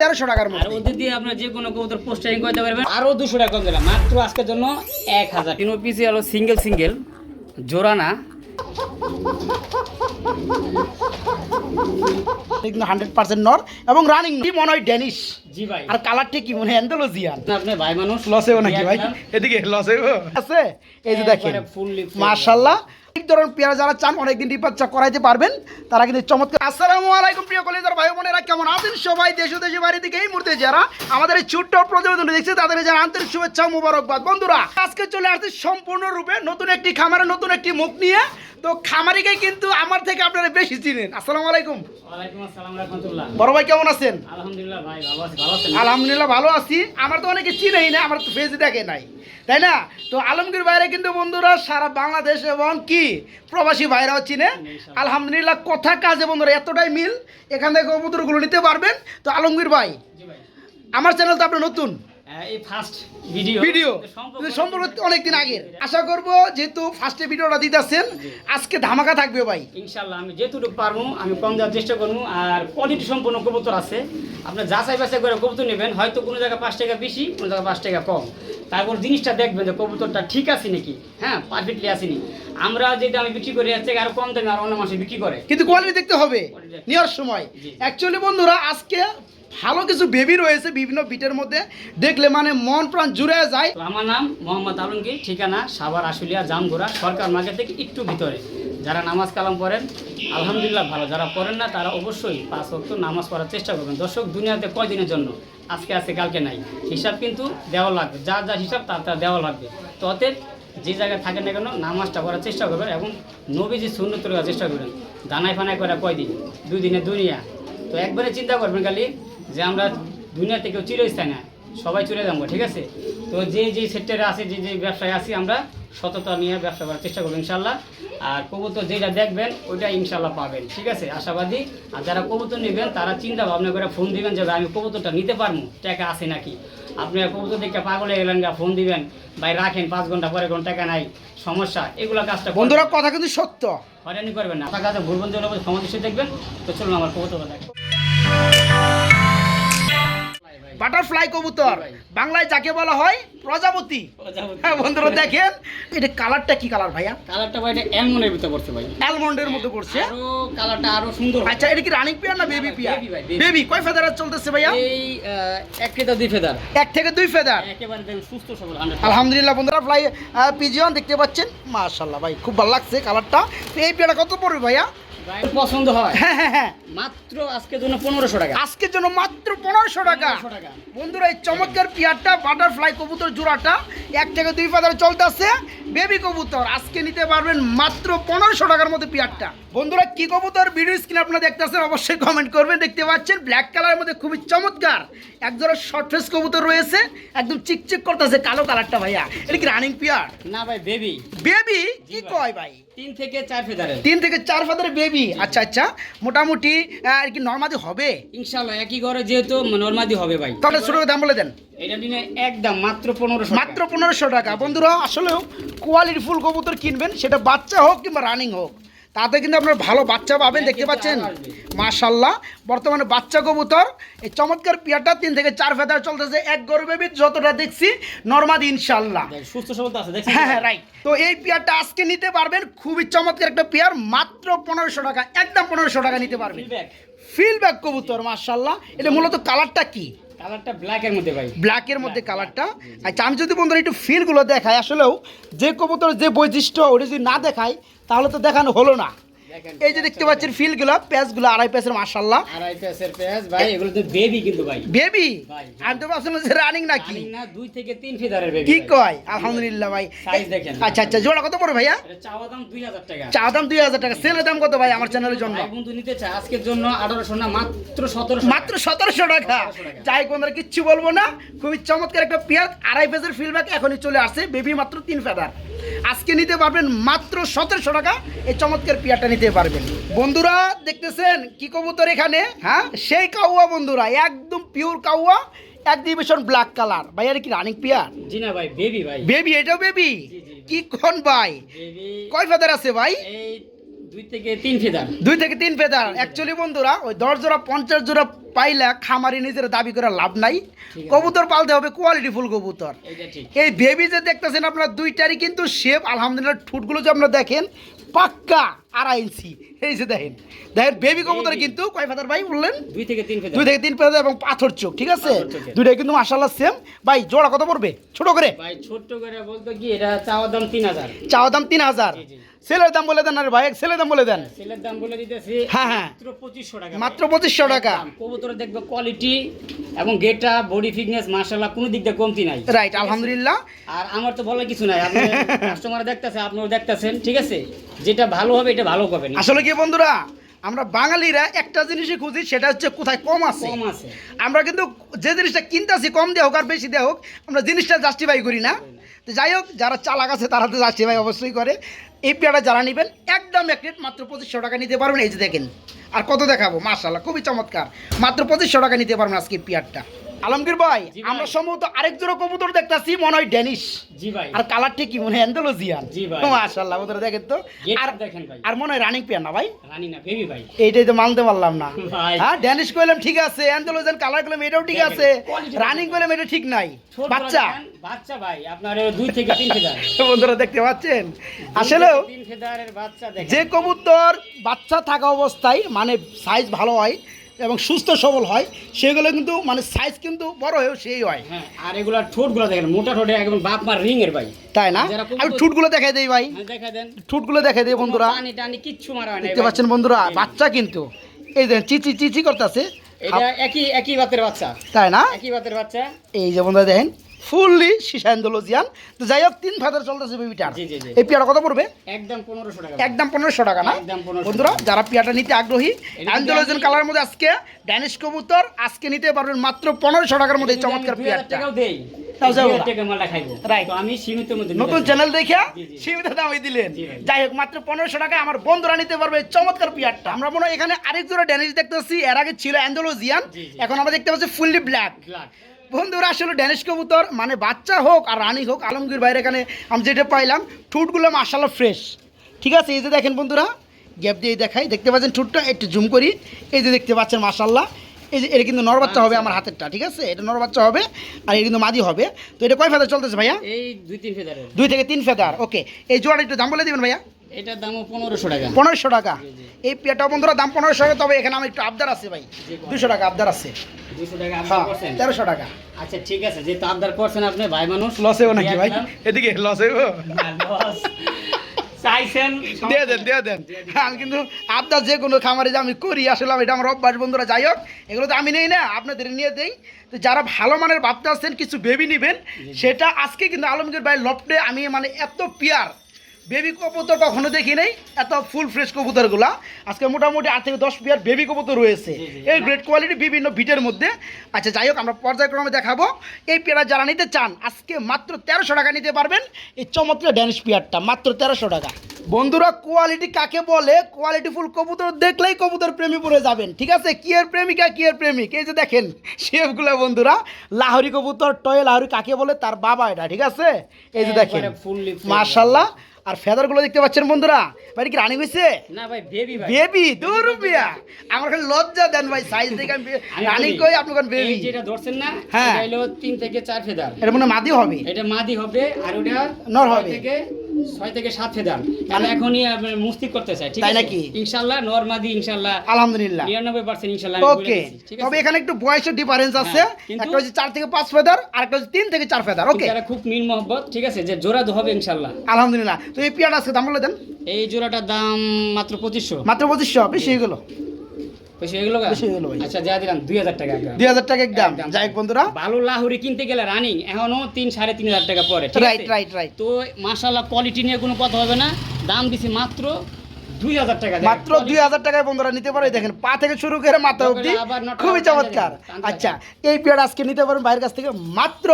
তেরোশো টাকার মধ্যে। ওদের দিয়ে আপনার যে কোনো কবুতর পোস্টারিং করতে পারবেন। আরও দুশো টাকা কম দিলাম। মাত্র আজকের জন্য এক হাজার। তিন পিসি হলো সিঙ্গেল সিঙ্গেল জোড়া না। কিন্তু হান্ড্রেড পার্সেন্ট নর এবং রানিং কি মনে হয় ড্যানিশ জি ভাই। আর কালারটি কি মনে হয়? অ্যান্ডালোজিয়ান আপনি ভাই মানুষ লসেও নাকি ভাই? এদিকে লসে আছে? এই যে দেখেন ধরুন পেয়ারা যারা চান অনেকদিন রিপাচ্চা করাইতে পারবেন। তারা কিন্তু চমৎকার আসসালামু আলাইকুম প্রিয় কলেজার ভাই বোনেরা কেমন আছেন সবাই? দেশ ও দেশে বাড়ি থেকে এই মুহূর্তে যারা আমাদের এই ছোট্ট প্রতিবেদন দেখছে তাদের যারা আন্তরিক শুভেচ্ছা মুবারকবাদ। বন্ধুরা আজকে চলে আসছে সম্পূর্ণরূপে নতুন একটি খামারে নতুন একটি মুখ নিয়ে। তো খামারিকে কিন্তু আমার থেকে আপনারা বেশি চিনেন। আসসালামু আলাইকুম। বড় ভাই কেমন আছেন? আলহামদুলিল্লাহ ভালো আছি আমার তো অনেকে চিনেই না আমার তো ফেস দেখে নাই। তাই না? তো আলমগীর বাইরে কিন্তু বন্ধুরা সারা বাংলাদেশ এবং কি প্রবাসী ভাইরাও চিনে। আলহামদুলিল্লাহ কথা কাজে বন্ধুরা এতটাই মিল। এখান থেকে কবুতরগুলো নিতে পারবেন। তো আলমগীর ভাই আমার চ্যানেল তো আপনার নতুন। এই ফার্স্ট ভিডিও ভিডিও সম্পর্ক অনেকদিন আগের। আশা করব যেহেতু ফার্স্টে ভিডিওটা দিতেছেন আজকে ধামাকা থাকবে ভাই। আমি যেটুকু পারব আমি কম দেওয়ার চেষ্টা করব। আর কোয়ালিটি সম্পন্ন কবুতর আছে। আপনি যাচাই বাছাই করে কবুতর নেবেন। হয়তো কোনো জায়গায় পাঁচ টাকা বেশি কোনো জায়গায় পাঁচ টাকা কম। তারপর জিনিসটা দেখবেন যে কবুতরটা ঠিক আছে নাকি? হ্যাঁ পারফেক্টলি আসেনি আমরা যেটা আমি বিক্রি করি থেকে আরও কম দামে আর অন্য মাসে বিক্রি করে। কিন্তু কোয়ালিটি দেখতে হবে। নেওয়ার সময়। অ্যাকচুয়ালি বন্ধুরা আজকে ভালো কিছু বেবি রয়েছে বিভিন্ন বিটের মধ্যে। দেখলে মানে মন প্রাণ জুড়ে যায়। আমার নাম মোহাম্মদ আলমগীর, ঠিকানা সাভার আশুলিয়া, জামগোড়া, সরকার মার্কেট থেকে একটু ভিতরে। যারা নামাজ কালাম পড়েন, আলহামদুলিল্লাহ ভালো। যারা পড়েন না, তারা অবশ্যই পাঁচ ওয়াক্ত নামাজ পড়ার চেষ্টা করবেন। দর্শক, দুনিয়াতে কয় দিনের জন্য? আজকে আছে, কালকে নাই। হিসাব কিন্তু দেওয়া লাগবে। যা যা হিসাব, তার তার দেওয়া লাগবে। তো যে জায়গায় থাকেন না কেন, নামাজটা পড়ার চেষ্টা করবেন এবং নবীজি শূন্য করার চেষ্টা করবেন। দানায় ফানায় করে কয়দিন? দুই দিনে দুনিয়া। তো একবারে চিন্তা করবেন খালি যে আমরা দুনিয়া থেকেও চিরস্থায় না সবাই চলে যাব ঠিক আছে? তো যে যে সেক্টরে আছে যে যে ব্যবসায় আছি আমরা সততা নিয়ে ব্যবসা করার চেষ্টা করব ইনশাল্লাহ। আর কবুতর যেটা দেখবেন ওইটা ইনশাল্লাহ পাবেন ঠিক আছে? আশাবাদী। আর যারা কবুতর নেবেন তারা চিন্তা ভাবনা করে ফোন দিবেন যে আমি কবুতরটা নিতে পারব টাকা আছে নাকি? আপনি কবুতর দেখে পাগল গেলেন গা ফোন দিবেন ভাই রাখেন পাঁচ ঘণ্টা পরে কোনো টাকা নাই সমস্যা। এগুলো কাজটা। বন্ধুরা কথা কিন্তু সত্য। হয়রানি করবেন না। আপনার কাছে জন্য সমাবেশে দেখবেন। তো চলুন আমার কবুতর দেখেন বাটারফ্লাই কবুতর। বাংলায় যাকে বলা হয় প্রজাপতি। হ্যাঁ বন্ধুরা দেখেন। এটা কালারটা কি কালার ভাইয়া? কালারটা ভাই এটা অ্যালমন্ডের ভিতরে পড়ছে ভাই। অ্যালমন্ডের মধ্যে পড়ছে। আরও কালারটা আরও সুন্দর আচ্ছা এটা কি রানিং পেয়ার না বেবি পেয়ার ভাই, বেবি কয় ফেদার চলতেছে ভাইয়া? এই এক থেকে দুই ফেদার এক থেকে দুই ফেদার একেবারে সুস্থ সবল আলহামদুলিল্লাহ বন্ধুরা ফ্লাই পিজিয়ন দেখতে পাচ্ছেন? মাশাআল্লাহ ভাই খুব ভালো লাগছে কালারটা। এই পেয়ারটা কত পড়বে ভাইয়া? ভাই, পছন্দ হয়। হ্যাঁ হ্যাঁ হ্যাঁ। মাত্র আজকের জন্য পনেরোশো টাকা। আজকের জন্য মাত্র পনেরোশো টাকা। বন্ধুরা এই চমৎকার পিয়ারটা বাটারফ্লাই কবুতর জোড়াটা এক থেকে দুই পাতার চলতেছে বেবি কবুতর আজকে নিতে পারবেন মাত্র পনেরোশো টাকার মধ্যে পিয়ারটা। বন্ধুরা কি কবুতর? ভিডিও স্ক্রিন আপনারা দেখতেছেন অবশ্যই কমেন্ট করবেন দেখতে পাচ্ছেন। ব্ল্যাক কালারের মধ্যে খুবই চমৎকার। এক জোড়া শর্ট ফেস কবুতর রয়েছে একদম চিকচিক করতেছে কালো কালারটা ভাইয়া। এটা কি রানিং পিয়ার না ভাই বেবি বেবি কি কয় ভাই? তিন থেকে চার ফেদারের তিন থেকে চার ফাদার বেবি আচ্ছা আচ্ছা। মোটামুটি আর কি নর্মাদি হবে? ইনশাল্লাহ একই ঘরে যেহেতু নর্মাদি হবে ভাই। তাহলে শুরু দাম বলে দেন। এটা দিনে একদম মাত্র পনেরোশো মাত্র পনেরোশো টাকা। বন্ধুরা আসলেও কোয়ালিটি ফুল কবুতর কিনবেন সেটা বাচ্চা হোক কিংবা রানিং হোক। তাতে কিন্তু আপনার ভালো বাচ্চা পাবেন দেখতে পাচ্ছেন? মাশাল্লাহ। বর্তমানে বাচ্চা কবুতর এই চমৎকার পিয়াটা তিন থেকে চার ফেদার চলতেছে। এক গরু বেবি যতটা দেখছি নর্মাদি ইনশাল্লাহ। সুস্থ সবল আছে হ্যাঁ হ্যাঁ রাইট তো এই পেয়ারটা আজকে নিতে পারবেন খুবই চমৎকার একটা পেয়ার মাত্র পনেরোশো টাকা একদম পনেরোশো টাকা নিতে পারবেন। ফিলব্যাক কবুতর মাশাল্লাহ। এটা মূলত কালারটা কি? কালারটা ব্ল্যাকের মধ্যে ভাই। ব্ল্যাকের মধ্যে কালারটা। আচ্ছা আমি যদি বন্ধুরা একটু ফিলগুলো দেখাই আসলেও যে কবুতর যে বৈশিষ্ট্য ওটা যদি না দেখাই তাহলে তো দেখানো হলো না। এই যে দেখতে পাচ্ছেন ফিলগুলো প্যাচগুলো আড়াই প্যাচের মার্শাল্লাহ আড়াই পেসের পেস ভাই এগুলো তো বেবি কিন্তু ভাই। বেবি? ভাই। আমি তো ভাবছিলাম যে রানিং নাকি। না দুই থেকে তিন ফিদারের বেবি কি কয়? আলহামদুলিল্লাহ ভাই। Size দেখেন। আচ্ছা আচ্ছা জোড়া কত পড়ে ভাইয়া? চাওয়া দাম দুই হাজার টাকা। চা দাম দুই হাজার টাকা। সেলের দাম কত ভাই আমার চ্যানেলের জন্য? ভাই বন্ধু নিতে চায় আজকের জন্য আঠারোশো না মাত্র সতেরোশো মাত্র সতেরোশো টাকা। 1700 টাকা। যাই বন্ধুরা কিচ্ছু বলব না। খুবই চমৎকার একটা পেঁয়াজ আড়াই পেজের ফিলব্যাক এখনই চলে আসছে। বেবি মাত্র তিন ফেদার। আজকে নিতে পারবেন মাত্র সতেরোশো টাকা। এই চমৎকার পেয়ারটা নিতে পারবেন। বন্ধুরা দেখতেছেন কি কবুতর এখানে? হ্যাঁ সেই কাউয়া বন্ধুরা একদম পিওর কাউয়া এক ডিভিশন ব্ল্যাক কালার ভাই আর কি রানিং পেয়ার জি না ভাই বেবি ভাই। বেবি এটাও বেবি। কি কোন ভাই? কয় ফেদার আছে ভাই? দুই থেকে তিন ফেদার দুই থেকে তিন ফেদার অ্যাকচুয়ালি বন্ধুরা ওই দশ জোড়া পঞ্চাশ জোড়া পাইলে খামারি নিজের দাবি করে লাভ নাই। কবুতর পালতে হবে কোয়ালিটি ফুল কবুতর এই বেবি যে দেখতেছেন আপনার দুইটারই কিন্তু শেপ আলহামদুলিল্লাহ ঠুটগুলো যে আপনারা দেখেন পাক্কা আড়াই ইঞ্চি। এই যে দেখেন। দেখেন বেবি কবুতর কিন্তু কয় ফাদার ভাই বললেন? দুই থেকে তিন দুই থেকে তিন ফেদার এবং পাথর চোখ ঠিক আছে? দুইটাই কিন্তু মাসাল্লাহ সেম ভাই জোড়া কত পড়বে? ছোট করে? ভাই ছোট করে বলতে কি এটা চাওয়ার দাম তিন হাজার। চাওয়া দাম তিন হাজার। জি। দাম বলে দেন আরে ভাই সেলের দাম বলে দেন। সেলের দাম বলে দিতেছি হ্যাঁ, হ্যাঁ। মাত্র পঁচিশশো টাকা মাত্র পঁচিশশো টাকা। কবুতর দেখবে কোয়ালিটি এবং গেটা বডি ফিটনেস মার্শাল্লাহ কোনো দিক দিয়ে কমতি নাই। রাইট আলহামদুলিল্লাহ। আর আমার তো বলার কিছু নাই আপনি কাস্টমার দেখতেছে আপনিও দেখতেছেন ঠিক আছে? যেটা ভালো হবে এটা ভালো করবেন। আসলে কি বন্ধুরা আমরা বাঙালিরা একটা জিনিসই খুঁজি সেটা হচ্ছে কোথায় কম আছে। কম আছে। আমরা কিন্তু যে জিনিসটা কিনতেছি কম দেওয়া হোক আর বেশি দেওয়া হোক আমরা জিনিসটা জাস্টিফাই করি না। তো যাই হোক যারা চালাক আছে তারা তো জাস্টিফাই অবশ্যই করে। এই পেয়ারা যারা নেবেন, একদম এক রেট মাত্র পঁচিশশো টাকা নিতে পারবেন। এই যে দেখেন, আর কত দেখাবো? মার্শাল্লাহ খুবই চমৎকার। মাত্র পঁচিশশো টাকা নিতে পারবেন আজকে পেয়ারটা আলমগীর ভাই আমরা সম্ভবত আরেক জোড়া কবুতর দেখতাছি মনে হয় ড্যানিশ। জি ভাই। আর কালারটা কি মনে হয়? অ্যান্ডোলজিয়ান জি ভাই। ওদের দেখেন তো। আর দেখেন ভাই। আর মনে হয় রানিং পেয়ার না ভাই? রানী না বেবি ভাই। এইটাই তো মানতে পারলাম না। হ্যাঁ ড্যানিশ কইলাম ঠিক আছে অ্যান্ডোলজেন কালার কইলাম এটাও ঠিক আছে। রানিং। কইলাম এটা ঠিক নাই। বাচ্চা? বাচ্চা ভাই আপনার দুই থেকে তিন ফেদার। বন্ধুরা দেখতে পাচ্ছেন? দুই তিন ফেদারের বাচ্চা দেখেন। যে কবুতর বাচ্চা থাকা অবস্থায় মানে সাইজ ভালো হয় এবং সুস্থ সবল হয় সেগুলো কিন্তু মানে সাইজ কিন্তু বড় হয়েও সেই হয়। হ্যাঁ আর এগুলা ঠোঁটগুলো দেখেন মোটা ঠোঁটে একদম বাপ মার রিং এর ভাই। তাই না? আমি ঠোঁটগুলো দেখাই দেই ভাই। দেখাই দেখা দেন। ঠোঁটগুলো দেখাই দেই বন্ধুরা। টানি টানি কিচ্ছু মারা হয় না দেখতে পাচ্ছেন বন্ধুরা বাচ্চা কিন্তু। এই দেখেন চিচি চিচি করতেছে। এটা একই একই বাতের বাচ্চা। তাই না? একই বাতের বাচ্চা। এই যে বন্ধুরা দেখেন ফুললি সিসাইন্দোলজিয়ান তো যাই হোক তিন ফাদার চলতেছে জি। এই পেয়ারা কত পড়বে? একদম পনেরোশো টাকা। একদম পনেরোশো টাকা না? বন্ধুরা যারা পেয়ারটা নিতে আগ্রহী এটা অ্যান্ডোলজিয়ান কালার মধ্যে আজকে ড্যানিশ কবুতর আজকে নিতে পারবেন মাত্র পনেরোশো টাকার মধ্যে চমৎকার পেয়ারটা। টাকা নতুন চ্যানেল জি। সীমিত দামে দিলেন। যাই হোক মাত্র পনেরোশো টাকায় আমার বন্ধুরা নিতে পারবে চমৎকার পেয়ারটা। আমরা মনে হয় এখানে আরেক জোড়া ড্যানিশ দেখতেছি এর আগে ছিল অ্যান্ডোলজিয়ান। এখন আমরা দেখতে পাচ্ছি ফুললি ব্ল্যাক। বন্ধুরা আসলে ড্যানিশ কবুতর মানে বাচ্চা হোক আর রানী হোক আলমগীর বাইরে এখানে আমি যেটা পাইলাম ঠুটগুলো মার্শাল্লাহ ফ্রেশ ঠিক আছে এই যে দেখেন বন্ধুরা গ্যাপ দিয়ে দেখাই দেখতে পাচ্ছেন ঠুটটা একটু জুম করি এই যে দেখতে পাচ্ছেন মার্শাল্লাহ এই যে এটা কিন্তু নর বাচ্চা হবে আমার হাতেরটা ঠিক আছে? এটা নর বাচ্চা হবে আর এটা কিন্তু মাদি হবে। তো এটা কয় ফেদার চলতেছে ভাইয়া? এই দুই তিন ফেদার দুই থেকে তিন ফেদার ওকে এই জোড়াটা একটু দাম বলে দেবেন ভাইয়া? এটার দামও পনেরোশো টাকা। পনেরোশো টাকা। এই পেয়ারটা বন্ধুরা দাম পনেরোশো টাকা তবে এখানে আমার একটু আবদার আছে ভাই। দুশো টাকা আবদার আছে। হ্যাঁ তেরোশো টাকা। আচ্ছা ঠিক আছে যেহেতু আবদার করছেন আপনি ভাই মানুষ লস হইব নাকি ভাই? এদিকে লস হইব। চাইছেন দিয়ে দেন দিয়ে দেন। আমি কিন্তু আপনার যে কোনো খামারে যে আমি করি আসলে এটা আমার অভ্যাস বন্ধুরা যাই হোক এগুলো তো আমি নেই না আপনাদের নিয়ে দেই। তো যারা ভালো মানের ভাবতে আসছেন কিছু বেবি নেবেন সেটা আজকে কিন্তু আলমগীর ভাই লফটে আমি মানে এত পিয়ার বেবি কবুতর কখনো দেখি নাই? এত ফুল ফ্রেশ কবুতরগুলা। আজকে মোটামুটি আট থেকে দশ পিয়ার বেবি কবুতর রয়েছে। এই গ্রেড কোয়ালিটি বিভিন্ন ভিটের মধ্যে। আচ্ছা যাই হোক আমরা পর্যায়ক্রমে দেখাবো। এই পেয়ারা যারা নিতে চান আজকে মাত্র তেরোশো টাকা নিতে পারবেন। এই চমৎকার ড্যানিশ পেয়ারটা মাত্র তেরোশো টাকা। বন্ধুরা কোয়ালিটি কাকে বলে? কোয়ালিটি ফুল কবুতর দেখলেই কবুতর প্রেমী পড়ে যাবেন। ঠিক আছে? কি এর প্রেমিকা কি এর প্রেমিক? এই যে দেখেন শেফগুলো বন্ধুরা লাহরি কবুতর টয়ে লাহরি কাকে বলে? তার বাবা এটা ঠিক আছে? এই যে দেখেন fully fledged। মার্শাল্লাহ আর ফেদারগুলো দেখতে পাচ্ছেন বন্ধুরা? ভাই কি রানি হয়েছে না ভাই বেবি ভাই। বেবি দু রুপিয়া। আমার খালি লজ্জা দেন ভাই সাইজ দেখে আমি আমি কই আপনি কোন বেবি এই যেটা ধরছেন না হ্যাঁ। এটা হলো তিন থেকে চার ফেদার। এটা মনে হয় মাদি হবে। এটা মাদি হবে আর ওটা নর হবে। থেকে ছয় থেকে সাত ফেদার। এখনই মুস্তি করতে চাই ঠিক আছে? আলহামদুলিল্লাহ। ওকে। তবে এখানে একটু বয়সের ডিফারেন্স আছে। হ্যাঁ, একটা হচ্ছে চার থেকে পাঁচ ফেদার আর একটা হচ্ছে তিন থেকে চার ফেদার ওকে? যারা খুব মিল মহব্বত ঠিক আছে? যে জোড়া হবে ইনশাল্লাহ। আলহামদুলিল্লাহ। তো এই পিয়াটা আজকে দাম বলে দেন? এই জোড়াটার দাম মাত্র পঁচিশশো। মাত্র পঁচিশশো বেশি হয়ে গেল। বেশি হয়ে গেলো বেশি হয়ে গেলো আচ্ছা যা দিলাম দুই হাজার টাকা দুই হাজার টাকা একদম। একদম। যাই বন্ধুরা। ভালো লাহুরি কিনতে গেলে রানিং এখনও তিন সাড়ে তিন হাজার টাকা পরে রাইট রাইট রাইট তো মাশাল্লাহ কোয়ালিটি নিয়ে কোনো কথা হবে না। দাম দিছি মাত্র মাত্র দুই হাজার টাকায় বন্ধুরা নিতে পারে। দেখেন পা থেকে শুরু করে মাথা অবধি খুবই চমৎকার। আচ্ছা এই পেয়ার আজকে নিতে পারেন বাইরের কাছ থেকে মাত্র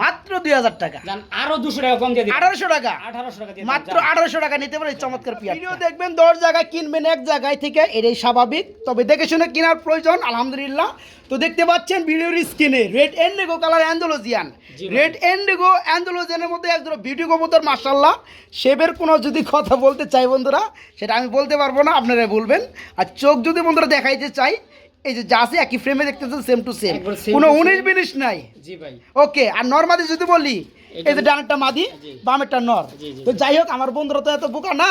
মাত্র দুই হাজার টাকা। আরও দুশো টাকা কম দিয়ে আঠারোশো টাকা। আঠারোশো টাকা মাত্র আঠারোশো টাকা নিতে পারে চমৎকার ভিডিও দেখবেন দশ জায়গায় কিনবেন এক জায়গায় থেকে এটাই স্বাভাবিক। তবে দেখে শুনে কেনার প্রয়োজন আলহামদুলিল্লাহ। তো দেখতে পাচ্ছেন ভিডিওর স্ক্রিনে red indigo colour Andalusian. Red indigo অ্যান্ডোলজিয়ানের মধ্যে একজন বিউটি কবুতর মার্শাল্লাহ শেবের কোনো যদি কথা বলতে চাই বন্ধুরা সেটা আমি বলতে পারব না আপনারা বলবেন। আর চোখ যদি বন্ধুরা দেখাইতে চাই এই যে যা আছে একই ফ্রেমে দেখতেছেন সেম টু সেম কোনো উনিশ বিনিশ নাই। জি ভাই। ওকে আর নর্মাদি যদি বলি এই যে ডানেরটা মাদি বামেরটা নর। তো যাই হোক আমার বন্ধুরা তো এত বোকা না।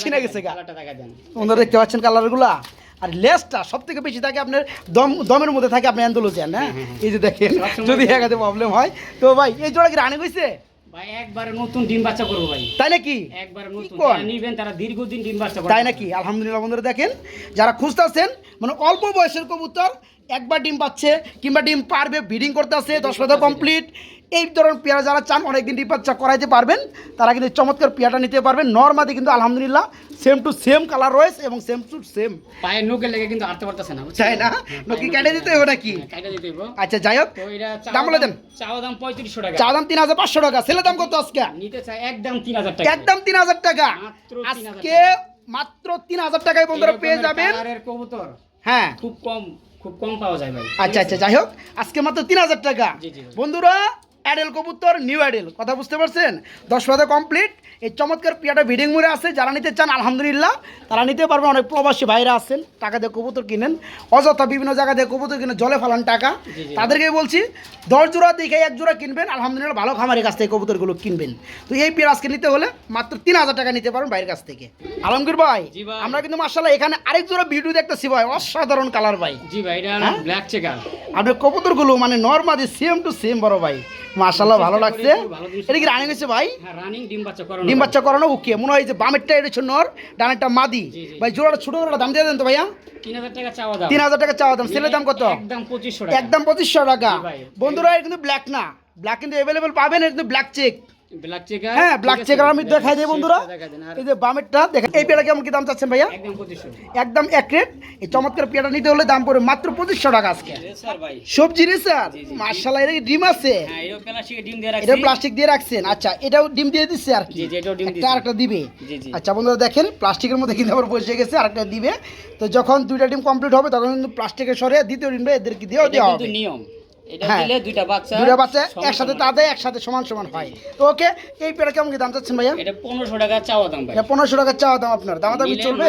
দেখা গেছে গা। বন্ধুরা দেখতে পাচ্ছেন কালারগুলা আর লেসটা সব থেকে বেশি থাকে আপনার দম দমের মধ্যে থাকে আপনি অ্যান্ডোলোজিয়ান হ্যাঁ? এই যে দেখেন যদি। একাতে প্রবলেম হয়। তো ভাই এই জোড়া কি রানিং হয়েছে ভাই একবারে নতুন ডিম বাচ্চা করব ভাই। তাই নাকি? একবারে নতুন। যারা নিবেন তারা দীর্ঘদিন ডিম বাচ্চা করবে তাই নাকি? আলহামদুলিল্লাহ বন্ধুরা দেখেন যারা খুঁজতেছেন মানে অল্প বয়সের কবুতর একবার ডিম পাচ্ছে কিংবা ডিম পারবে ব্রিডিং করতে আছে দশ বছর কমপ্লিট এই ধরনের পেয়ারা যারা চান অনেকদিন বাচ্চা করাইতে পারবেন তারা কিন্তু চমৎকার পেয়ারটা নিতে পারবেন। নর্মাদি কিন্তু আলহামদুলিল্লাহ সেম টু সেম কালার রয়েছে এবং সেম টু সেম পায়ের নোকের লেগে কিন্তু হাঁটতে পারতেছে না? তাই না? হ্যাঁ, নাকি পায়ের কেটে দিতে হবে নাকি? হ্যাঁ, কেটে দিতে হইব। আচ্ছা যাই হোক। দাম বলে দেন। চাওয়া দাম পঁয়ত্রিশশো টাকা। চা দাম তিন হাজার পাঁচশো টাকা। ছেলে দাম কত আজকে? নিতে চাই একদম তিন হাজার টাকা। একদম তিন হাজার টাকা। আজকে মাত্র তিন হাজার টাকায় বন্ধুরা পেয়ে যাবেন। কবুতর। হ্যাঁ। খুব কম খুব কম পাওয়া যায় ভাই। আচ্ছা আচ্ছা যাই হোক। আজকে মাত্র তিন হাজার টাকা। জি, জি, জি। বন্ধুরা অ্যাডেল কবুতর নিউ অ্যাডেল কথা বুঝতে পারছেন? দশ পাতা কমপ্লিট এই চমৎকার পিয়াটা ভিডিং মুড়ে আছে যারা নিতে চান আলহামদুলিল্লাহ তারা নিতে পারবে অনেক প্রবাসী ভাইরা আছেন টাকা দিয়ে কবুতর কিনেন। অযথা বিভিন্ন জায়গা দিয়ে কবুতর কিনে জলে ফেলান টাকা। তাদেরকে বলছি দশ জোড়া দেখে এক জোড়া কিনবেন আলহামদুলিল্লাহ ভালো খামারের কাছ থেকে কবুতরগুলো কিনবেন। তো এই পেয়ার আজকে নিতে হলে মাত্র তিন হাজার টাকা নিতে পারবেন বাইরের কাছ থেকে। আলমগীর ভাই আমরা কিন্তু মার্শাল্লাহ এখানে আরেক জোড়া ভিডিও দেখতেছি ভাই অসাধারণ কালার ভাই। জি ভাই এটা হ্যাঁ? ব্ল্যাক চেকার আপনার কবুতরগুলো মানে নর্মালি সেম টু সেম বড় ভাই। মাশাল্লাহ ভালো লাগছে। এটা কি রানিং হয়েছে ভাই? হ্যাঁ রানিং ডিম বাচ্চা ডিম বাচ্চা করানো ওকে মনে হয় যে বামেরটা এটা হচ্ছে নর ডানেরটা মাদি। ভাই জোড়াটা ছোট জোড়া দাম দিয়ে দেন তো ভাইয়া। তিন হাজার টাকা চাওয়া দাম। সেলের হাজার টাকা চাওয়া দাম। কত? একদম পঁচিশশো টাকা। বন্ধুরা কিন্তু ব্ল্যাক না। ব্ল্যাক কিন্তু অ্যাভেলেবেল পাবেন কিন্তু ব্ল্যাক চেক ব্ল্যাক চেকার হ্যাঁ ব্ল্যাক চেক আমি দেখাই দিই বন্ধুরা। দেখা দেন আর এই যে বামেরটা দেখেন এই পেয়ারা কেমন কি দাম চাচ্ছেন ভাইয়া? একদম পঁচিশশো। এক রেট। এই চমৎকার পেয়ারা নিতে হলে দাম পড়বে মাত্র পঁচিশশো টাকা আজকে। স্যার ভাই। সবজি রে স্যার। জি, জি। মার্শাল্লাহ এটা কি ডিম আছে। হ্যাঁ এটাও প্লাস্টিকে ডিম দিয়ে রাখছি। এটা প্লাস্টিক দিয়ে রাখছেন। আচ্ছা এটাও ডিম দিয়ে দিচ্ছে আর কি? একটা আরেকটা দিবে। আচ্ছা বন্ধুরা দেখেন প্লাস্টিকের মধ্যে কিন্তু আবার বসে গেছে আরেকটা দিবে। তো যখন দুইটা ডিম কমপ্লিট হবে তখন কিন্তু প্লাস্টিকের সরে দ্বিতীয় ডিমটা এদেরকে দিয়েও দেওয়া হবে। নিয়ম। দুইটা বাচ্চা দুইটা বাচ্চা একসাথে সমান। তাদের একসাথে সমান সমান হয়। তো ওকে এই পেয়ারা কেমন কি দাম চাচ্ছেন ভাইয়া? এটা পনেরোশো টাকা চাওয়া দাম ভাই। পনেরোশো টাকা চাওয়া দাম আপনার। দাম দামি চলবে?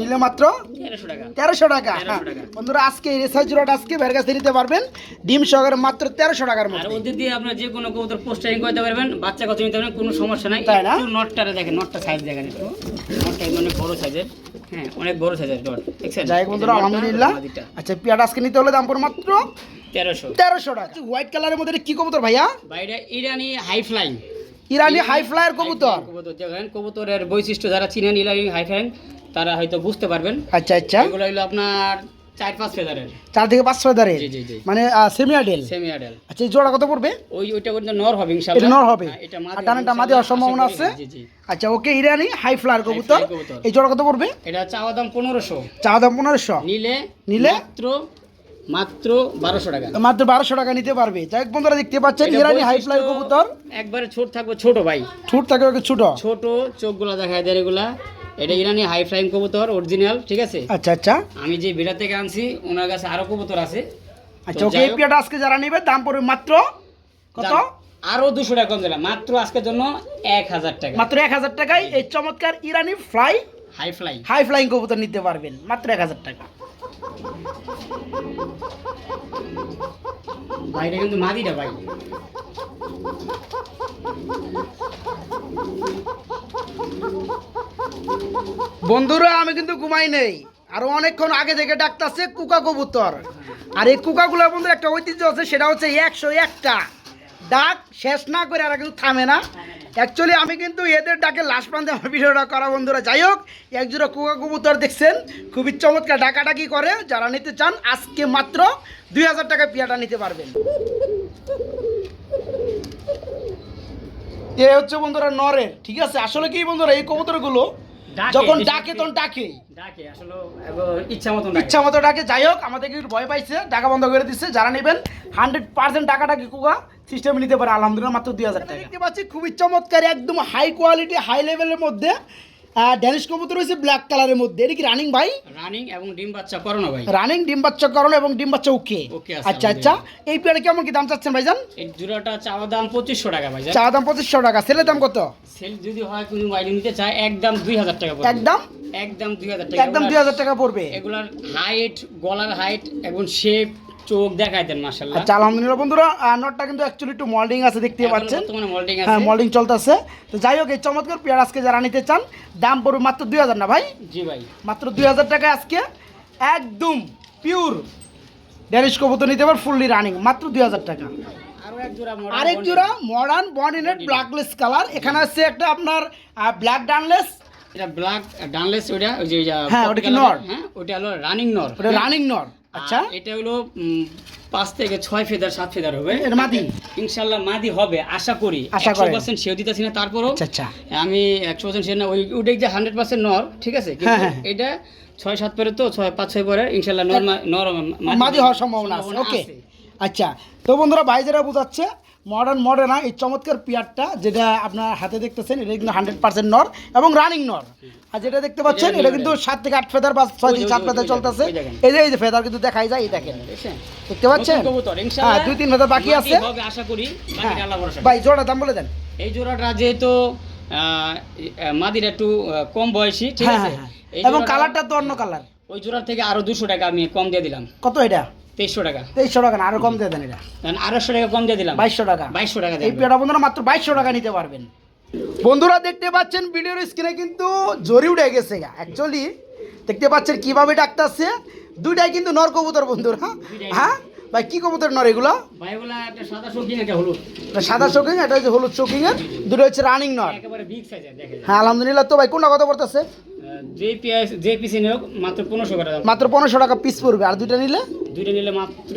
নিলে মাত্র তেরোশো টাকা। তেরোশো টাকা 1300 হ্যাঁ। টাকা। বন্ধুরা আজকে এই রেসার জোড়াটা আজকে বের কাছে নিতে পারবেন। ডিম সহকারে মাত্র তেরোশো টাকার মধ্যে। ওদের দিয়ে আপনার যে কোনো কবুতর পোস্টারিং করতে পারবেন বাচ্চা কত নিতে পারবেন কোনো সমস্যা নাই। তাই না? নটটারে দেখেন নটটা সাইজ দেখেন একটু। নটটা অনেক বড় সাইজের হ্যাঁ অনেক বড় সাইজের ডট যাই বন্ধুরা আলহামদুলিল্লাহ। আচ্ছা পেয়ারটা আজকে নিতে হলে দাম পড়ে মাত্র তেরোশো। তেরোশো টাকা। হোয়াইট কালারের মধ্যে কি কবুতর ভাইয়া? বাইরে ইরানি হাই ফ্লাইং ইরানি হাই ফ্লায়ার কবুতর। কবুতর। দেখেন কবুতরের বৈশিষ্ট্য যারা চিনেন ইরানি হাই ফ্লাইং তারা হয়তো বুঝতে পারবেন। আচ্ছা আচ্ছা। এগুলো হলো আপনার চার পাঁচ ফেদারের চার থেকে পাঁচ জি। মানে সেমি আডেল সেমি আডেল আচ্ছা এই জোড়া কত পড়বে? ওই ওইটা কিন্তু নর হবে ইনশাআল্লাহ। এটা নর হবে? হ্যাঁ, এটা মাদি আর মাদি সম্ভাবনা আছে? ইনশাআল্লাহ। জি জি। আচ্ছা ওকে ইরানি হাই ফ্লায়ার কবুতর। এই জোড়া কত পড়বে? এটা চাওয়া দাম পনেরোশো। চা দাম পনেরোশো। নিলে নিলে? মাত্র মাত্র বারোশো টাকা। মাত্র বারোশো টাকা নিতে পারবে। যাই বন্ধুরা দেখতে পাচ্ছেন ইরানি হাই ফ্লায়ার কবুতর। একবারে ছোট থাকবে ছোট ভাই। ঠুট থাকে একটু ছোট। ছোট চোখগুলো দেখায় দেয় এগুলা এটা ইরানি হাই ফ্লাইং কবুতর অরিজিনাল ঠিক আছে? আচ্ছা আচ্ছা। আমি যে বিড়া থেকে আনছি ওনার কাছে আরও কবুতর আছে। আচ্ছা ওকে এই হোক, আজকে যারা নেবে দাম পড়বে মাত্র কত? আরও দুশো টাকা কম দিলাম। মাত্র আজকের জন্য এক হাজার টাকা। মাত্র এক হাজার টাকায় এই চমৎকার ইরানি fly high fly high flying কবুতর নিতে পারবেন। মাত্র এক হাজার টাকা। বাইরে কিন্তু মাদিটা ভাই। বন্ধুরা, আমি কিন্তু ঘুমাই নেই। আরও অনেকক্ষণ আগে থেকে ডাকতেছে কুকা কবুতর। আর এই কুকাগুলোর মধ্যে একটা ঐতিহ্য আছে, সেটা হচ্ছে একশো একটা। ডাক শেষ না করে আর কিন্তু থামে না। অ্যাকচুয়ালি আমি কিন্তু এদের ডাকে লাস্ট প্রান্তে আমার ভিডিওটা করা বন্ধুরা যাই হোক একজোড়া কুকা কবুতর দেখছেন খুবই চমৎকার ডাকাডাকি করে যারা নিতে চান আজকে মাত্র দুই হাজার টাকা পিয়াটা নিতে পারবেন। এ হচ্ছে বন্ধুরা নরের ঠিক আছে? আসলে কি বন্ধুরা এই কবুতরগুলো ডাকে, যখন ডাকে তখন ডাকে। ডাকে ইচ্ছা ডাকে। মতো ডাকে যাই হোক আমাদের ভয় পাইছে টাকা বন্ধ করে দিচ্ছে যারা নেবেন হান্ড্রেড পার্সেন্ট টাকাটা কি কুকা সিস্টেমে নিতে পারে আলহামদুলিল্লাহ মাত্র দুই হাজার টাকা। দেখতে পাচ্ছি খুবই চমৎকার একদম হাই কোয়ালিটি হাই লেভেলের মধ্যে ড্যানিশ কবুতর রয়েছে ব্ল্যাক কালারের মধ্যে। এটা কি রানিং ভাই? রানিং এবং ডিম বাচ্চা করো না ভাই। রানিং ডিম বাচ্চা করণ এবং ডিম বাচ্চা ওকে আচ্ছা আচ্ছা এই পেয়ারে কেমন কি দাম চাচ্ছেন ভাইজান? এই জোড়াটা চাওয়া দাম পঁচিশশো টাকা ভাই চা দাম পঁচিশশো টাকা সেলের দাম কত? সেল যদি হয় কোনো মোবাইল নিতে চায় একদম দুই হাজার টাকা একদম? একদম দুই হাজার টাকা। একদম দুই হাজার টাকা পড়বে। এগুলার হাইট গলার হাইট এবং শেপ চোখ দেখাই দেন মাশাল্লাহ আচ্ছা আলহামদুলিল্লাহ বন্ধুরা নটটা কিন্তু অ্যাকচুয়ালি একটু মল্ডিং আছে দেখতে পাচ্ছেন। মোল্ডিং হ্যাঁ মল্ডিং চলতেছে। তো যাই হোক এই চমৎকার পেয়ার আজকে যারা নিতে চান দাম পড়বে মাত্র দুই হাজার না ভাই? জি ভাই। মাত্র দুই হাজার টাকা আজকে। একদম পিওর ড্যানিশ কবুতর নিতে পার ফুললি রানিং মাত্র দুই হাজার টাকা। আরেক জোড়া মডার্ন বন্ডিনেট ব্ল্যাকলেস কালার এখানে আছে একটা আপনার ব্ল্যাক ডানলেস এটা ব্ল্যাক ডানলেস ওটা ওই যে হ্যাঁ, ওটা কি নর? হ্যাঁ ওটা হলো রানিং নর। ওটা রানিং নর। আচ্ছা। এটা হলো পাঁচ থেকে ছয় ফেদার সাত ফেদার হবে। এর মাদি? ইনশাল্লাহ মাদি হবে আশা করি। আশা করেন। পার্সেন্ট সেও দিতেছি না তারপরও আচ্ছা আচ্ছা। আমি একশো পার্সেন্ট সে না ওই ওটাই যে হান্ড্রেড পার্সেন্ট নর ঠিক আছে? হ্যাঁ, হ্যাঁ। এটা ছয় সাত পরে তো ছয় পাঁচ ছয় পরে ইনশাল্লাহ নর নর মাদি হওয়ার সম্ভাবনা আছে ওকে। আচ্ছা তো বন্ধুরা ভাই যেটা বোঝাচ্ছে মডার্ন মডার্ন এই চমৎকার পিয়ারটা যেটা আপনার হাতে দেখতেছেন এটা কিন্তু হান্ড্রেড পার্সেন্ট নর এবং রানিং নর। আর যেটা দেখতে পাচ্ছেন এটা কিন্তু সাত থেকে আট ফেদার বা ছয় থেকে সাত ফেদার চলতেছে। এই যে এই যে ফেদার কিন্তু দেখাই যায় এই দেখেন। দেখতে পাচ্ছেন? হ্যাঁ দুই তিন ফেদার বাকি আছে। আশা করি হ্যাঁ। ভাই জোড়া দাম বলে দেন। এই জোড়াটা যেহেতু মাদির একটু কম বয়সী ঠিক হ্যাঁ আছে? হ্যাঁ এবং কালারটা তো অন্য কালার ওই জোড়ার থেকে আরও দুশো টাকা আমি কম দিয়ে দিলাম। কত এটা? তেইশশো টাকা। তেইশশো টাকা আরও কম দিয়ে দেন এটা। আড়াইশো টাকা কম দিয়ে দিলাম। বাইশশো টাকা। বাইশশো টাকা এই পেয়ারা বন্ধুরা মাত্র বাইশশো টাকা নিতে পারবেন। বন্ধুরা দেখতে পাচ্ছেন ভিডিওর স্ক্রিনে কিন্তু জরি উঠে গেছে অ্যাকচুয়ালি দেখতে পাচ্ছেন কীভাবে ডাকতেছে দুইটাই কিন্তু নর কবুতর বন্ধুরা। দুইটাই। হ্যাঁ? ভাই কি কবুতর নর এগুলো? সাদা শোকিং এটা হচ্ছে হলুদ শোকিং এর দুটো হচ্ছে রানিং নর। হ্যাঁ আলহামদুলিল্লাহ। তো ভাই কোনটা কথা পড়তেছে যে মাত্র পনেরোশো টাকা মাত্র পনেরোশো টাকা পিস পড়বে। আর দুইটা নিলে? দুইটা নিলে মাত্র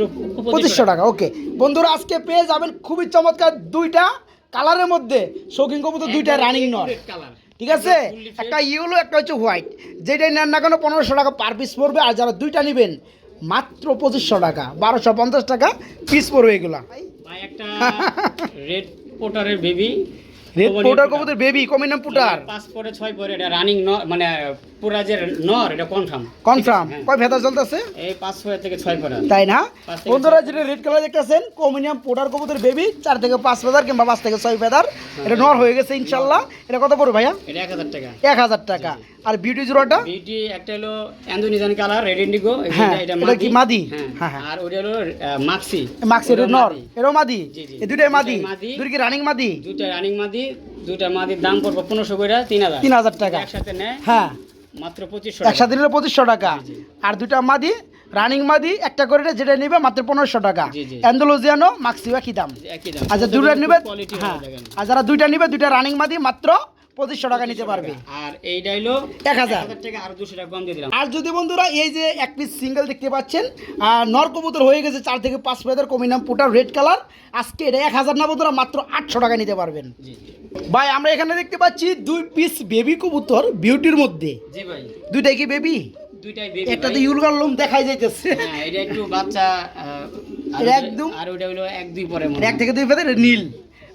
পঁচিশশো টাকা। ওকে বন্ধুরা আজকে পেয়ে যাবেন খুবই চমৎকার দুইটা কালারের মধ্যে শৌখিন কবুতর দুইটা রানিং নর ঠিক আছে? একটা ইয়েলো একটা হচ্ছে হোয়াইট যেটাই নেন না কেন পনেরোশো টাকা পার পিস পড়বে। আর যারা দুইটা নেবেন মাত্র পঁচিশশো টাকা। বারোশো পঞ্চাশ টাকা পিস পড়বে এগুলা। একটা রেড পোটারের বেবি রেড পোটার কবুতর বেবি পুটার পাঁচ পরে ছয় পরে এটা রানিং মানে পুরা যে নর এটা কনফার্ম কনফার্ম হ্যাঁ। কয় ভেতর চলতেছে এই পাঁচ পরে থেকে ছয় পরে। তাই না? বন্ধুরা যেটা রেড কালার দেখতেছেন কমিনিয়াম পোটার কবুতর বেবি চার থেকে পাঁচ ফেদার কিংবা পাঁচ থেকে ছয় ফেদার এটা নর হয়ে গেছে ইনশাল্লাহ। এটা কত পড়বে ভাইয়া? এটা এক হাজার টাকা। এক হাজার টাকা। আর বিউটি জোড়াটা? বিউটি একটা হলো অ্যান্ডোনিজান কালার রেড ইন্ডিগো হ্যাঁ, এটা কি মাদি? হ্যাঁ, হ্যাঁ হ্যাঁ। আর ওটা হলো মাক্সি মাক্স এটা নর। এটাও মাদি। এই দুটাই মাদি? দুটো কি রানিং মাদি? দুইটা রানিং মাদি দুইটা মাদির দাম পড়বে করে তিন হাজার। তিন হাজার টাকা। একসাথে নেয় হ্যাঁ। মাত্র পঁচিশশো টাকা। একসাথে নিলে টাকা। আর দুটা মাদি রানিং মাদি একটা করে যেটা নিবে মাত্র পনেরোশো টাকা। অ্যান্ডোলজিয়ানো মাক্সিও একই দাম। আচ্ছা দুটা নিবে হ্যাঁ। আর যারা দুইটা নিবে দুইটা রানিং মাদি মাত্র পঁচিশশো টাকা নিতে পারবে। আর এইটা হলো এক হাজার। টাকা আর দুশো টাকা কম দিয়ে দিলাম। আর যদি বন্ধুরা এই যে এক পিস সিঙ্গেল দেখতে পাচ্ছেন আর নর কবুতর হয়ে গেছে চার থেকে পাঁচ ফেদার কমিনাম পুটার রেড কালার আজকে এটা এক হাজার না বন্ধুরা মাত্র আটশো টাকা নিতে পারবেন। ভাই আমরা এখানে দেখতে পাচ্ছি দুই পিস বেবি কবুতর বিউটির মধ্যে। জি ভাই। দুইটাই কি বেবি দুইটাই বেবি একটা তো ইউলগার লোম দেখাই যাইতেছে। হ্যাঁ এটা একটু বাচ্চা একদম- আর ওটা হলো এক দুই পরে এক থেকে দুই ফেদার নীল।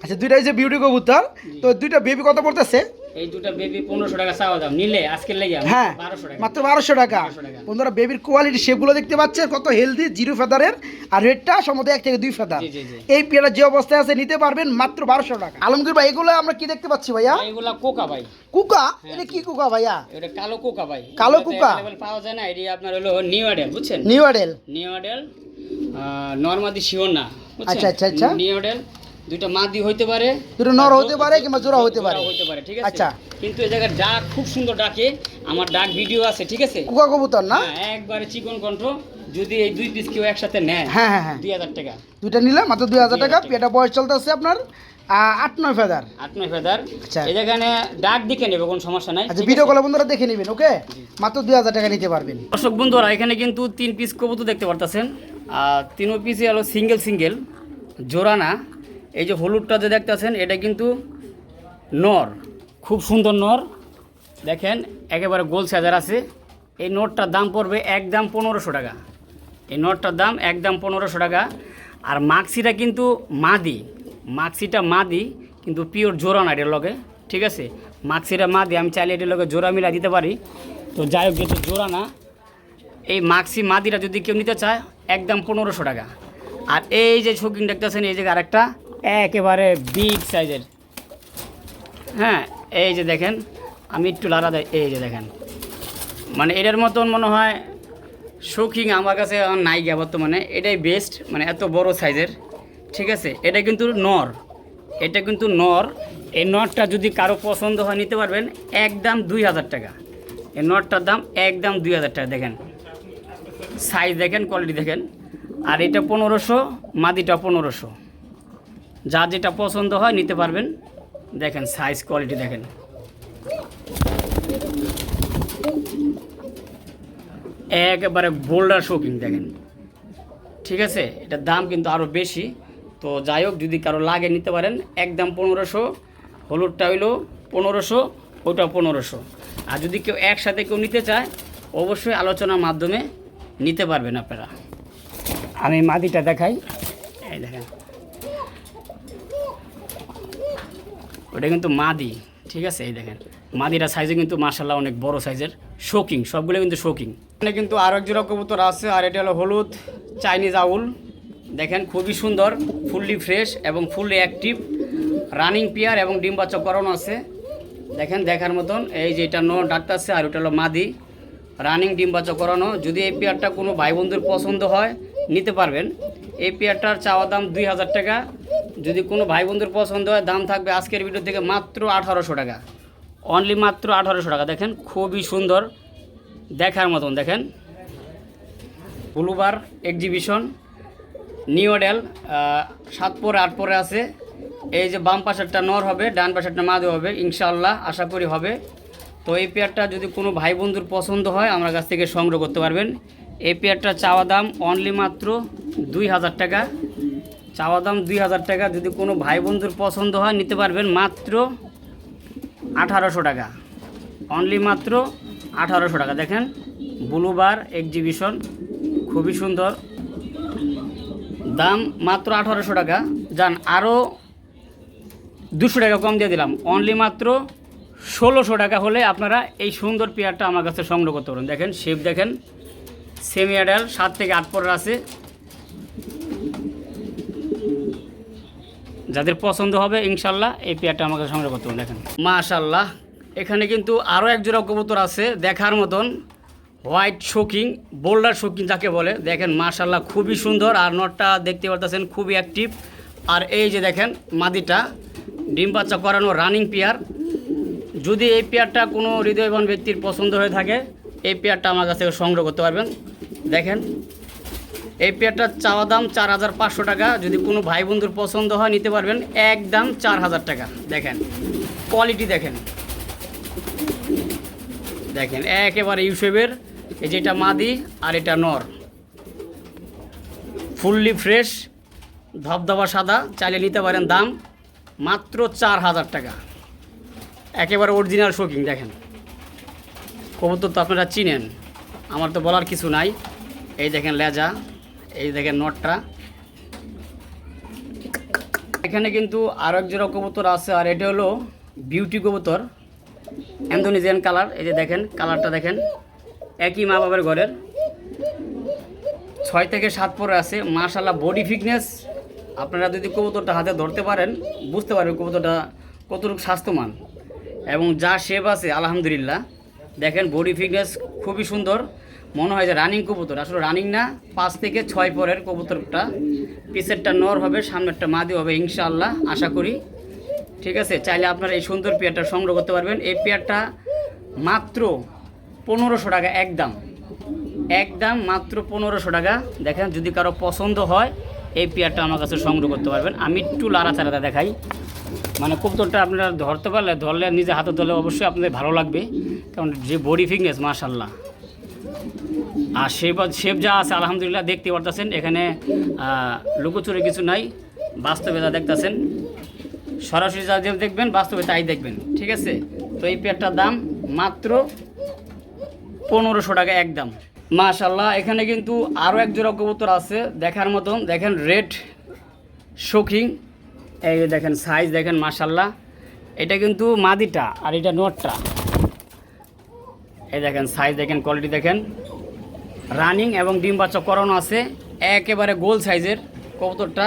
আচ্ছা দুইটা যে বিউটি কবুতর তো দুইটা বেবি কত পড়তেছে? এই দুটা বেবি পনেরোশো টাকা চাওয়া দাম নিলে আজকের লেগে হ্যাঁ টাকা। মাত্র বারোশো টাকা। 1200 টাকা। বন্ধুরা বেবির কোয়ালিটি শেপগুলো দেখতে পাচ্ছেন কত হেলদি জিরো ফেদারের আর রেডটা সম্ভবত এক থেকে দুই ফেদার। এই পেয়ারা যে অবস্থায় আছে নিতে পারবেন মাত্র বারোশো টাকা। আলমগীর ভাই এগুলো আমরা কি দেখতে পাচ্ছি ভাইয়া? ভাই, এগুলা কোকা ভাই। কুকা? এটা কি কুকা ভাইয়া? এটা কালো কোকা ভাই। কালো কোকা? পাওয়া যায় না এটি আপনার হলো নিউ আডেল বুঝছেন? নিউ আডেল নিউ আডেল নর্মাদি শিওর না আচ্ছা, আচ্ছা, আচ্ছা। নিউ আডেল দুইটা মাদি হইতে পারে দুটো নর হতে পারে কিংবা জোড়া হতে পারে। হইতে পারে ঠিক আছে? আচ্ছা। কিন্তু এই জায়গায় ডাক খুব সুন্দর ডাকে আমার ডাক ভিডিও আছে ঠিক আছে? কুকা কবুতর না? হ্যাঁ, একবারে চিকন কণ্ঠ যদি এই দুই পিস কেউ একসাথে নেয় হ্যাঁ হ্যাঁ হ্যাঁ। দুই হাজার টাকা। দুইটা নিলে মাত্র দুই হাজার টাকা 2000 টাকা। পেটা বয়স চলতেছে আপনার আট নয় ফেদার। আট নয় ফেদার। আচ্ছা। এই জায়গায় ডাক দিকে নেবে কোনো সমস্যা নাই আচ্ছা ভিডিও? কলে বন্ধুরা দেখে নেবেন ওকে মাত্র দুই হাজার টাকা নিতে পারবেন। দর্শক বন্ধুরা এখানে কিন্তু তিন পিস কবুতর দেখতে পারতেছেন। আর তিনও পিসই হলো সিঙ্গেল সিঙ্গেল জোড়া না। এই যে হলুদটা যে দেখতেছেন, এটা কিন্তু নর। খুব সুন্দর নর। দেখেন, একেবারে গোল সাজার আছে। এই নোটটার দাম পড়বে একদম পনেরোশো টাকা। এই নোটটার দাম একদম পনেরোশো টাকা। আর মাক্সিটা কিন্তু মাদি। মাক্সিটা মাদি, কিন্তু পিওর জোড়া না এটার লগে। ঠিক আছে? মাক্সিটা মাদি, আমি চাইলে এটার লগে জোড়া মিলা দিতে পারি। তো যাই হোক, যেহেতু জোড়া না, এই মাক্সি মাদিটা যদি কেউ নিতে চায়, একদম পনেরোশো টাকা। আর এই যে শৌখিন দেখতেছেন, এই জায়গায় আরেকটা। একেবারে বিগ সাইজের হ্যাঁ এই যে দেখেন, আমি একটু লাড়া দেয় এই যে দেখেন। মানে এটার মতন মনে হয় শৌখিন আমার কাছে নাই গিয়া বর্তমানে। এটাই বেস্ট মানে এত বড় সাইজের ঠিক আছে? এটা কিন্তু নর। এটা কিন্তু নর। এই নটটা যদি কারও পছন্দ হয়, নিতে পারবেন, একদম দুই হাজার টাকা। এই নটটার দাম একদম দুই হাজার টাকা, দেখেন। সাইজ দেখেন কোয়ালিটি দেখেন। আর এটা পনেরোশো, মাদিটা পনেরোশো। যার যেটা পছন্দ হয় নিতে পারবেন। দেখেন সাইজ কোয়ালিটি দেখেন। একেবারে বোল্ডার শৌকিং দেখেন। ঠিক আছে? এটার দাম কিন্তু আরও বেশি। তো যাই হোক, যদি কারও লাগে নিতে পারেন, একদম পনেরোশো, হলুদটা হইল পনেরোশো ওটা পনেরোশো। আর যদি কেউ একসাথে কেউ নিতে চায়, অবশ্যই আলোচনার মাধ্যমে নিতে পারবেন আপনারা। আমি মাদিটা দেখাই। এই দেখেন। ওটা কিন্তু মাদি, ঠিক আছে? এই দেখেন, মাদিরা সাইজে কিন্তু মার্শাল্লাহ অনেক বড় সাইজের শোকিং সবগুলো কিন্তু শোকিং এখানে কিন্তু আরও এক জোড়া কবুতর আছে, আর এটা হলো হলুদ চাইনিজ আউল। দেখেন, খুবই সুন্দর ফুললি ফ্রেশ এবং ফুললি অ্যাক্টিভ রানিং পিয়ার এবং ডিম বাচ্চা করানো আছে। দেখেন, দেখার মতন, এই যে এটা নো ডাক্তার আছে, আর ওটা হলো মাদি। রানিং ডিম বাচ্চা করানো যদি এই পেয়ারটা কোনো ভাই বন্ধুর পছন্দ হয়, নিতে পারবেন। এই পেয়ারটার চাওয়া দাম দুই হাজার টাকা। যদি কোনো ভাই বন্ধুর পছন্দ হয়, দাম থাকবে আজকের ভিডিও থেকে মাত্র আঠারোশো টাকা। অনলি মাত্র আঠারোশো টাকা। দেখেন, খুবই সুন্দর দেখার মতন, দেখেন। ব্লুবার এক্সিবিশন নিউ মডেল সাত পরে, আট পরে আছে। এই যে বাম পাশেরটা নর হবে, ডান পাশেরটা মাদে হবে, ইনশাআল্লাহ আশা করি হবে। তো এই পেয়ারটা যদি কোনো ভাই বন্ধুর পছন্দ হয়, আমার কাছ থেকে সংগ্রহ করতে পারবেন। এই পেয়ারটা চাওয়া দাম অনলি মাত্র দুই হাজার টাকা। চাওয়া দাম দুই হাজার টাকা। যদি কোনো ভাই বন্ধুর পছন্দ হয়, নিতে পারবেন মাত্র আঠারোশো টাকা। অনলি মাত্র আঠারোশো টাকা। দেখেন, ব্লুবার এক্সিবিশন খুবই সুন্দর। দাম মাত্র আঠারোশো টাকা। যান আরও দুশো টাকা কম দিয়ে দিলাম। অনলি মাত্র ষোলোশো টাকা হলে আপনারা এই সুন্দর পেয়ারটা আমার কাছে সংগ্রহ করতে পারেন। দেখেন শেপ দেখেন। সেমি অ্যাডাল সাত থেকে আট পরের আছে। যাদের পছন্দ হবে, ইনশাল্লাহ এই পেয়ারটা আমাকে সংগ্রহ করতে হবে, দেখেন। মাশাল্লাহ, এখানে কিন্তু আরও এক জোড়া কবুতর আছে, দেখার মতন। হোয়াইট শোকিং বোল্ডার শোকিং যাকে বলে, দেখেন, মাশাল্লাহ, খুবই সুন্দর। আর নটটা দেখতে পারতেছেন, খুবই অ্যাক্টিভ আর এই যে দেখেন, মাদিটা, ডিম বাচ্চা করানো রানিং পেয়ার যদি এই পেয়ারটা কোনো হৃদয়বান ব্যক্তির পছন্দ হয়ে থাকে এই পেয়ারটা আমার কাছ থেকে সংগ্রহ করতে পারবেন। দেখেন, এই পেয়ারটার চাওয়া দাম চার হাজার পাঁচশো টাকা। যদি কোনো ভাই বন্ধুর পছন্দ হয়, নিতে পারবেন। একদম চার হাজার টাকা। দেখেন কোয়ালিটি দেখেন। দেখেন, একেবারে ইউসেবের এই যেটা মাদি আর এটা নর। ফুললি ফ্রেশ ধবধবা সাদা, চাইলে নিতে পারেন দাম মাত্র চার হাজার টাকা। একেবারে অরিজিনাল শোকিং দেখেন। কবুতর তো আপনারা চিনেন। আমার তো বলার কিছু নাই। এই দেখেন লেজা, এই দেখেন নটটা। এখানে কিন্তু আরও এক জোড়া কবুতর আছে, আর এটা হলো বিউটি কবুতর ইন্দোনেশিয়ান কালার এই যে দেখেন কালারটা দেখেন। একই মা বাবার ঘরের। ছয় থেকে সাত পরে আছে। মার্শাল্লাহ বডি ফিটনেস আপনারা যদি কবুতরটা হাতে ধরতে পারেন, বুঝতে পারবেন কবুতরটা কতটুকু স্বাস্থ্যমান এবং যা শেপ আছে, আলহামদুলিল্লাহ। দেখেন বডি ফিটনেস খুবই সুন্দর। মনে হয় যে রানিং কবুতর। আসলে রানিং না, পাঁচ থেকে ছয় পরের কবুতরটা। পিছেরটা নর হবে, সামনেরটা মাদি হবে, ইনশাআল্লাহ, আশা করি। ঠিক আছে, চাইলে আপনারা এই সুন্দর পেয়ারটা সংগ্রহ করতে পারবেন। এই পেয়ারটা মাত্র পনেরোশো টাকা একদম। একদম মাত্র পনেরোশো টাকা। দেখেন, যদি কারও পছন্দ হয়, এই পেয়ারটা আমার কাছে সংগ্রহ করতে পারবেন। আমি একটু লাড়াচাড়াটা দেখাই। মানে কবুতরটা আপনারা ধরতে পারলে, ধরলে নিজে হাতে ধরলে অবশ্যই আপনাদের ভালো লাগবে। কারণ যে বডি ফিটনেস মাশাল্লাহ আর শেপ শেপ যা আছে, আলহামদুলিল্লাহ, দেখতে পারতেছেন। এখানে লুকোচুরি কিছু নাই। বাস্তবে যা দেখতেছেন, সরাসরি যা দেখবেন, বাস্তবে তাই দেখবেন। ঠিক আছে? তো এই পেয়ারটার দাম মাত্র পনেরোশো টাকা একদম। মাশাল্লাহ এখানে কিন্তু আরও এক জোড়া কবুতর আছে, দেখার মতন। দেখেন, রেড শোকিং এই দেখেন সাইজ দেখেন মাশাল্লাহ এটা কিন্তু মাদিটা আর এটা নটটা। এই দেখেন সাইজ দেখেন কোয়ালিটি দেখেন। রানিং এবং ডিম বাচ্চা করানো আছে, একেবারে গোল সাইজের কবুতরটা।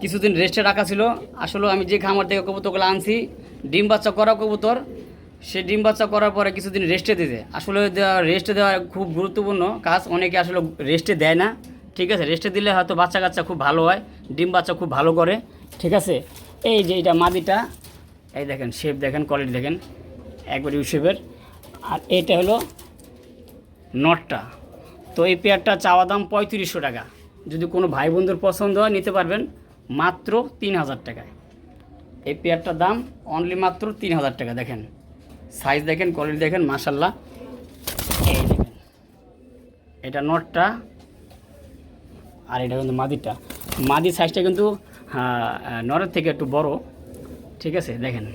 কিছুদিন রেস্টে রাখা ছিল। আসলে আমি যে খামার থেকে কবুতরগুলো আনছি, ডিম বাচ্চা করা কবুতর, সে ডিম বাচ্চা করার পরে কিছুদিন রেস্টে দিতে আসলে রেস্টে দেওয়া খুব গুরুত্বপূর্ণ কাজ, অনেকে আসলে রেস্টে দেয় না। ঠিক আছে রেস্টে দিলে হয়তো বাচ্চা কাচ্চা খুব ভালো হয়, ডিম বাচ্চা খুব ভালো করে। ঠিক আছে? এই যে এটা মাদিটা, এই দেখেন শেপ দেখেন কোয়ালিটি দেখেন, একবার ইউ শেপের আর এটা হলো নটটা তো এই পেয়ারটা চাওয়া দাম পঁয়ত্রিশশো টাকা। যদি কোনো ভাই বন্ধুর পছন্দ হয়, নিতে পারবেন মাত্র তিন হাজার টাকায়। এই পেয়ারটার দাম অনলি মাত্র তিন হাজার টাকা, দেখেন। সাইজ দেখেন কোয়ালিটি দেখেন মাসাল্লাহ এই দেখেন, এটা নটটা আর এটা কিন্তু মাদিটা। মাদির সাইজটা কিন্তু নরের থেকে একটু বড়। ঠিক আছে দেখেন।